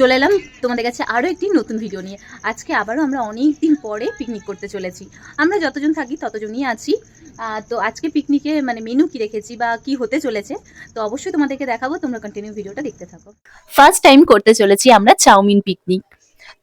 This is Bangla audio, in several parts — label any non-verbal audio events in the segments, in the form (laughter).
চলে এলাম তোমাদের কাছে আরও একটি নতুন ভিডিও নিয়ে। আজকে আবারও আমরা অনেক দিন পরে পিকনিক করতে চলেছি। আমরা যতজন থাকি ততজনই আছি। তো আজকে পিকনিকে মানে মেনু কি রেখেছি বা কি হতে চলেছে, তো অবশ্যই তোমাদেরকে দেখাবো। তোমরা কন্টিনিউ ভিডিওটা দেখতে থাকো। ফার্স্ট টাইম করতে চলেছি আমরা চাউমিন পিকনিক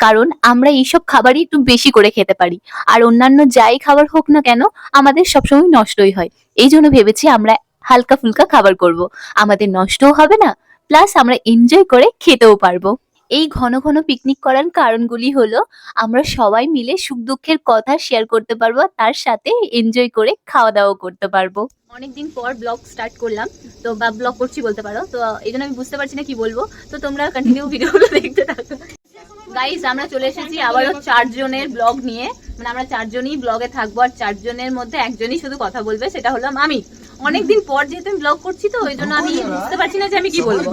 কারণ আমরা এইসব খাবারই একটু বেশি করে খেতে পারি। আর অন্যান্য যাই খাবার হোক না কেন, আমাদের সবসময় নষ্টই হয়। এই জন্য ভেবেছি আমরা হালকা ফুলকা খাবার করব। আমাদের নষ্টও হবে না প্লাস আমরা এনজয় করে খেতেও পারব। এই ঘন ঘন পিকনিক করার কারণগুলি হলো, আমরা সবাই মিলে সুখ দুঃখের কথা শেয়ার করতে পারব তার সাথে এনজয় করে খাওয়া দাওয়া করতে পারব। অনেকদিন পর ব্লগ স্টার্ট করলাম, তো বা ব্লগ করছি বলতে পারো, তো এই জন্য আমি বুঝতে পারছি না কি বলব, তো তোমরা কন্টিনিউ ভিডিওগুলো দেখতে থাকো। গাইজ আমরা চলে এসেছি আবারও চারজনের ব্লগ নিয়ে মানে আমরা চারজনই ব্লগে থাকব, আর চারজনের মধ্যে একজনই শুধু কথা বলবে, সেটা হলাম আমি অনেকদিন পর যেহেতু আমি ব্লগ করছি তো ওই জন্য আমি বুঝতে পারছি না যে আমি কি বলব।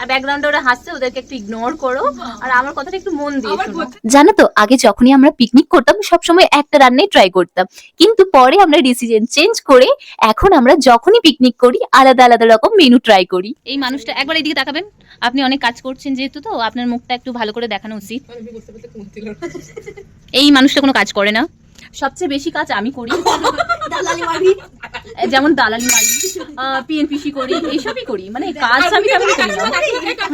আর ব্যাকগ্রাউন্ডে ওরা হাসছে ওদেরকে একটু ইগনোর করো। আর আমার কথাটা একটু মন দিয়ে শোনো। জানো তো আগে যখনই আমরা পিকনিক করতাম সবসময় একটা রান্নাই ট্রাই করতাম। কিন্তু পরে আমরা ডিসিশন চেঞ্জ করে এখন আমরা যখনই পিকনিক করি আলাদা আলাদা রকম মেনু ট্রাই করি। এই মানুষটা একবার এইদিকে তাকাবেন। আপনি অনেক কাজ করছেন যেহেতু তো আপনার মুখটা একটু ভালো করে দেখানো উচিত। এই মানুষটা কোনো কাজ করে না। সবচেয়ে বেশি কাজ আমি করি। (laughs) যেমন দালালি মারি পিএনপিসি করি এইসবই করি। মানে কাজ আমি তেমন করি না।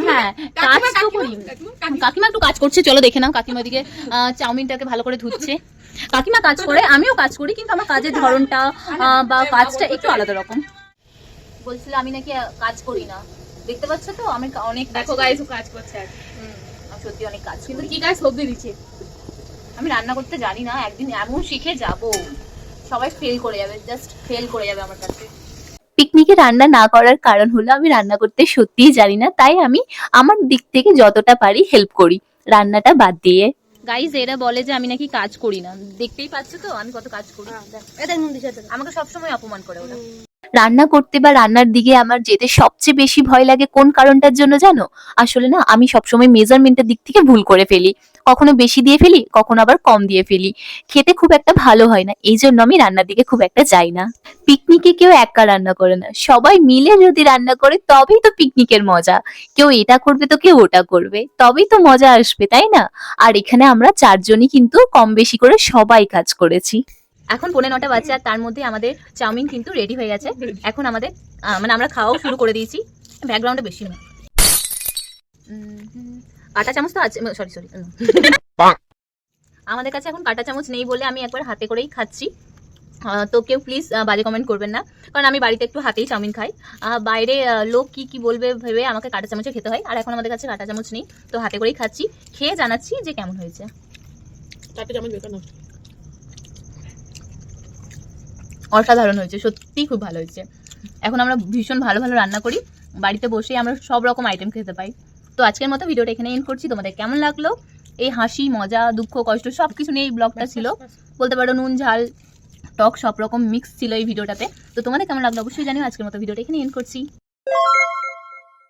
হ্যাঁ কাজ তো করি। কাকিমা। একটু কাজ করছে চলো দেখে নাও কাকিমা দিকে চাউমিনটাকে ভালো করে ধুচ্ছে। কাকিমা কাজ করে আমিও কাজ করি কিন্তু আমার কাজের ধরনটা বা কাজটা একটু আলাদা রকম। বলছিল আমি নাকি কাজ করি না। দেখতে পাচ্ছ তো আমি অনেক দেখো গাইস কাজ করছে সত্যি অনেক কাজ কিন্তু কি কাজ সবজি দিচ্ছে? আমি রান্না করতে জানি না একদিন এমন শিখে যাব। সবাই ফেল করে যাবে জাস্ট ফেল করে যাবে আমার কাছে। পিকনিকে রান্না না করার কারণ হলো আমি রান্না করতে সত্যিই জানি না তাই আমি আমার দিক থেকে যতটা পারি হেল্প করি। রান্নাটা বাদ দিয়ে। গাইজ এরা বলে যে আমি নাকি কাজ করি না। দেখতেই পাচ্ছ তো আমি কত কাজ করি। আমাকে সবসময় অপমান করে ওরা। রান্না করতে বা রান্নার দিকে আমার যেতে সবচেয়ে বেশি ভয় লাগে কোন কারণটার জন্য জানো? আসলে না, আমি সবসময় মেজারমেন্টের দিক থেকে ভুল করে ফেলি। কখনো বেশি দিয়ে ফেলি, কখনো আবার কম দিয়ে ফেলি। খেতে খুব একটা ভালো হয় না এই জন্য আমি রান্নার দিকে খুব একটা যাই না। পিকনিকে কেউ একা রান্না করে না। সবাই মিলে যদি রান্না করে, তবেই তো পিকনিকের মজা। কেউ এটা করবে তো কেউ ওটা করবে। তবেই তো মজা আসবে, তাই না? আর এখানে আমরা চারজনই কিন্তু কম বেশি করে সবাই কাজ করেছি। এখন পনেরো নটা বাজছে আর তার মধ্যে আমাদের চাউমিন কিন্তু রেডি হয়ে গেছে। এখন আমাদের মানে আমরা খাওয়াও শুরু করে দিয়েছি। ব্যাকগ্রাউন্ডে বেশি না উম, হুম, কাঁটা চামচ তো আছে সরি সরি আমাদের কাছে এখন কাঁটা চামচ নেই বলে আমি একবার হাতে করেই খাচ্ছি। তো কেউ প্লিজ বাজে কমেন্ট করবেন না। কারণ আমি বাড়িতে একটু হাতেই চাউমিন খাই। বাইরে লোক কি কি বলবে ভেবে আমাকে কাঁটা চামচে খেতে হয়। আর এখন আমাদের কাছে কাঁটা চামচ নেই। তো হাতে করেই খাচ্ছি। খেয়ে জানাচ্ছি যে কেমন হয়েছে। চারটে চামচ বেকার নষ্ট। অসাধারণ হয়েছে, সত্যিই খুব ভালো হয়েছে। এখন আমরা ভীষণ ভালো ভালো রান্না করি, বাড়িতে বসেই আমরা সব রকম আইটেম খেতে পাই। তো আজকের মতো ভিডিওটা এখানে এন্ড করছি, তোমাদের কেমন লাগল? এই হাসি, মজা, দুঃখ, কষ্ট সব কিছু নিয়ে এই ব্লগটা ছিল। বলতে পারো নুন, ঝাল, টক সব রকম মিক্স ছিল এই ভিডিওটাতে। তো তোমাদের কেমন লাগল অবশ্যই জানিও, আজকের মতো ভিডিওটা এখানে এন্ড করছি।